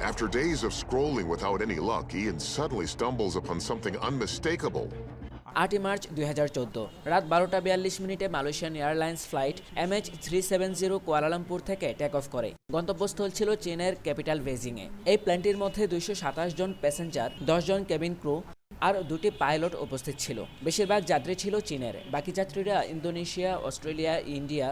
After days of scrolling without any luck, Ian suddenly stumbles upon something unmistakable. আটই March দুই হাজার চোদ্দ রাত বারোটা বিয়াল্লিশ মিনিটে Malaysian Airlines flight MH three seven zero Kuala Lumpur থেকে টেক অফ করে। গন্তব্যস্থল ছিল চীনের ক্যাপিটাল বেজিংয়ে এই প্লেনটির মধ্যে দুইশো সাতাশ জন প্যাসেঞ্জার জন কেবিন ক্রু আর দুটি পাইলট উপস্থিত ছিল। বেশিরভাগ যাত্রী ছিল চীনের। বাকি যাত্রীরা Indonesia Australia India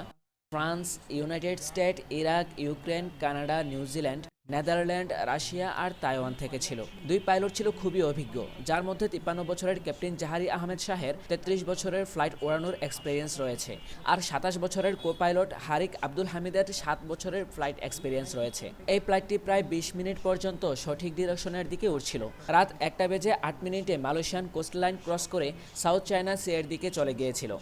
France United State Iraq Ukraine Canada New Zealand Netherland, Russia আর তাইওয়ান থেকে ছিল। দুই পাইলট ছিল খুবই অভিজ্ঞ, যার মধ্যে তিপ্পান্ন বছরের ক্যাপ্টেন জাহারি আহমেদ শাহের তেত্রিশ বছরের ফ্লাইট ওড়ানোর এক্সপিরিয়েন্স রয়েছে আর সাতাশ বছরের কো পাইলট হারিক আব্দুল হামিদের সাত বছরের ফ্লাইট এক্সপিরিয়েন্স রয়েছে। এই ফ্লাইটটি প্রায় বিশ মিনিট পর্যন্ত সঠিক ডিরেকশনের দিকে উঠছিল। রাত একটা বেজে আট মিনিটে মালয়েশিয়ান কোস্টলাইন ক্রস করে সাউথ চায়না সিয়ের দিকে চলে গিয়েছিল।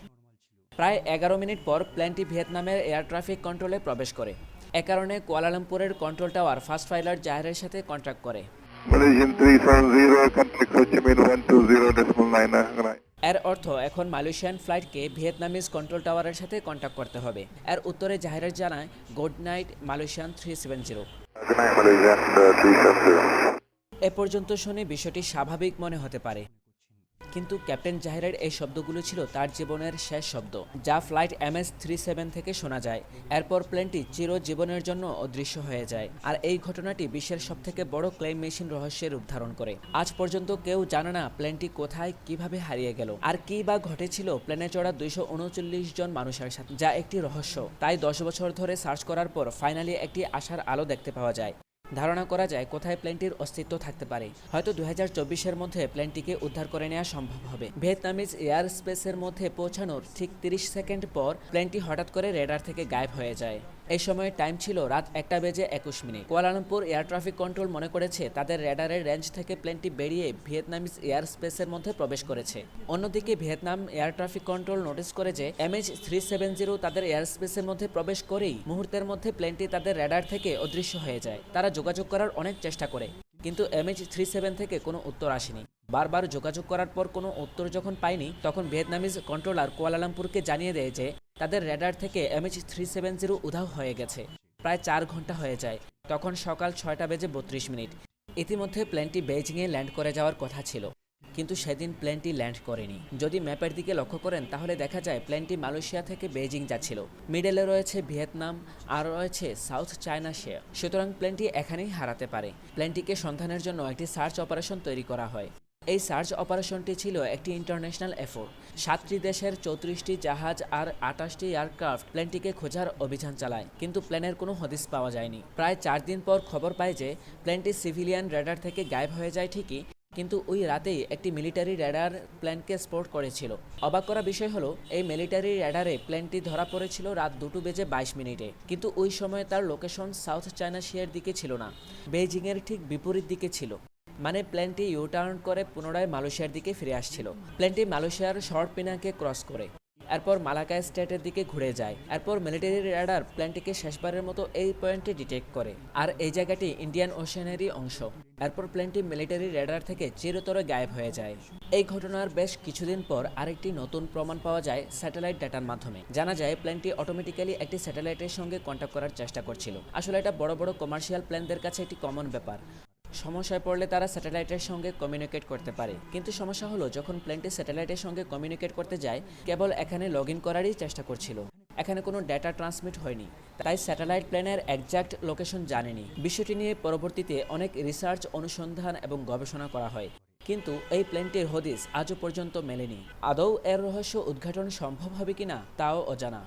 প্রায় এগারো মিনিট পর প্লেনটি ভিয়েতনামের এয়ার ট্রাফিক কন্ট্রোলে প্রবেশ করে। এ কারণে কুয়ালালামপুরের কন্ট্রোল টাওয়ার ফার্স্ট ফাইলার জাহেরের সাথে কন্ট্রাক্ট করে Malaysian 370, contact Ho Chi Minh 120.9. এর অর্থ এখন মালয়েশিয়ান ফ্লাইটকে ভিয়েতনামিজ কন্ট্রোল টাওয়ারের সাথে কন্ট্যাক্ট করতে হবে এর উত্তরে জাহেরের জানায় good night Malaysian three seven zero Good night, Malaysian 370. এ পর্যন্ত শুনে বিষয়টি স্বাভাবিক মনে হতে পারে কিন্তু ক্যাপ্টেন জাহিরের এই শব্দগুলো ছিল তার জীবনের শেষ শব্দ, যা flight M S three seven থেকে শোনা যায়। এরপর প্লেনটি চিরজীবনের জন্য অদৃশ্য হয়ে যায়। আর এই ঘটনাটি বিশ্বের সবথেকে বড় ক্লেম মেশিন রহস্যের রূপ ধারণ করে। আজ পর্যন্ত কেউ জানে না প্লেনটি কোথায় কীভাবে হারিয়ে গেল, আর কি বা ঘটেছিল প্লেনে চড়া দুইশো উনচল্লিশ জন মানুষের সাথে, যা একটি রহস্য। তাই দশ বছর ধরে সার্চ করার পর ফাইনালি একটি আশার আলো দেখতে পাওয়া যায়। ধারণা করা যায় কোথায় প্লেনটির অস্তিত্ব থাকতে পারে। হয়তো দু চব্বিশের মধ্যে প্লেনটিকে উদ্ধার করে নেওয়া সম্ভব হবে। ভিয়েতনামিজ এয়ার স্পেসের মধ্যে পৌঁছানোর ঠিক তিরিশ সেকেন্ড পর প্লেনটি হঠাৎ করে রেডার থেকে গায়েব হয়ে যায়। এই সময় টাইম ছিল রাত একটা বেজে একুশ minute. Kuala Lumpur air traffic control মনে করেছে, তাদের রেডারের রেঞ্জ থেকে প্লেনটি বেরিয়ে ভিয়েতনামিজ এয়ার স্পেসের মধ্যে প্রবেশ করেছে। অন্যদিকে Vietnam air traffic control notice করে যে এমএইচ থ্রি সেভেন জিরো তাদের এয়ার স্পেসের মধ্যে প্রবেশ করেই মুহূর্তের মধ্যে প্লেনটি তাদের রেডার থেকে অদৃশ্য হয়ে যায়। তারা যোগাযোগ করার অনেক চেষ্টা করে, কিন্তু এমএইচ থ্রি সেভেন থেকে কোনো উত্তর আসেনি। বারবার যোগাযোগ করার পর কোনো উত্তর যখন পায়নি, তখন ভিয়েতনামিজ কন্ট্রোলার কুয়ালালামপুরকে জানিয়ে দেয় যে তাদের রেডার থেকে এমএইচ থ্রি সেভেন জিরো উধাও হয়ে গেছে। প্রায় চার ঘণ্টা হয়ে যায়। তখন সকাল ছয়টা বেজে বত্রিশ মিনিট। ইতিমধ্যে প্লেনটি বেইজিংয়ে ল্যান্ড করে যাওয়ার কথা ছিল। কিন্তু সেদিন প্লেনটি ল্যান্ড করেনি। যদি ম্যাপের দিকে লক্ষ্য করেন, তাহলে দেখা যায় প্লেনটি মালয়েশিয়া থেকে বেইজিং যাচ্ছিল। মিডলে রয়েছে ভিয়েতনাম, আর রয়েছে সাউথ চায়না শেয়ার। সুতরাং প্লেনটি এখানেই হারাতে পারে। প্লেনটিকে সন্ধানের জন্য একটি সার্চ অপারেশন তৈরি করা হয়। এই সার্চ অপারেশনটি ছিল একটি ইন্টারন্যাশনাল এফোর্ট। সাতটি দেশের চৌত্রিশটি জাহাজ আর আটাশটি এয়ারক্রাফট প্লেনটিকে খোঁজার অভিযান চালায়, কিন্তু প্লেনের কোনো হদিস পাওয়া যায়নি। প্রায় চার দিন পর খবর পায় যে, প্লেনটি সিভিলিয়ান রেডার থেকে গায়েব হয়ে যায় ঠিকই, কিন্তু ওই রাতেই একটি মিলিটারি র্যাডার প্ল্যানকে স্পোর্ট করেছিল। অবাক করা বিষয় হলো, এই মিলিটারি র্যাডারে প্ল্যানটি ধরা পড়েছিল রাত দুটো বেজে বাইশ মিনিটে, কিন্তু ওই সময় তার লোকেশন সাউথ চায়না সিয়ার দিকে ছিল না, বেইজিংয়ের ঠিক বিপরীত দিকে ছিল। মানে প্লেনটি ইউটার্ন করে পুনরায় মালয়েশিয়ার দিকে ফিরে আসছিল। প্লেনটি মালয়েশিয়ার শর্ট পিনাকে ক্রস করে, এরপর মালাকায় স্টেটের দিকে ঘুরে যায়। এরপর মিলিটারি র্যাডার প্ল্যানটিকে শেষবারের মতো এই পয়েন্টে ডিটেক্ট করে। আর এই জায়গাটি ইন্ডিয়ান ওশানেরই অংশ। এরপর প্লেনটি মিলিটারি রেডার থেকে চিরতরে গায়েব হয়ে যায়। এই ঘটনার বেশ কিছুদিন পর আরেকটি নতুন প্রমাণ পাওয়া যায় স্যাটেলাইট ডাটার মাধ্যমে। জানা যায়, প্লেনটি অটোমেটিক্যালি একটি স্যাটেলাইটের সঙ্গে কন্ট্যাক্ট করার চেষ্টা করছিল। আসলে এটা বড় বড় কমার্শিয়াল প্ল্যানদের কাছে একটি কমন ব্যাপার। সমস্যায় পড়লে তারা স্যাটেলাইটের সঙ্গে কমিউনিকেট করতে পারে। কিন্তু সমস্যা হলো, যখন প্লেনটি স্যাটেলাইটের সঙ্গে কমিউনিকেট করতে যায়, কেবল এখানে লগ ইন করারই চেষ্টা করছিল। এখানে কোনো ডেটা ট্রান্সমিট হয়নি, তাই স্যাটেলাইট প্লেনের একজ্যাক্ট লোকেশন জানেনি। বিষয়টি নিয়ে পরবর্তীতে অনেক রিসার্চ অনুসন্ধান এবং গবেষণা করা হয়। কিন্তু এই প্লেনটির হদিস আজও পর্যন্ত মেলেনি। আদৌ এর রহস্য উদ্ঘাটন সম্ভব হবে কিনা, তাও অজানা।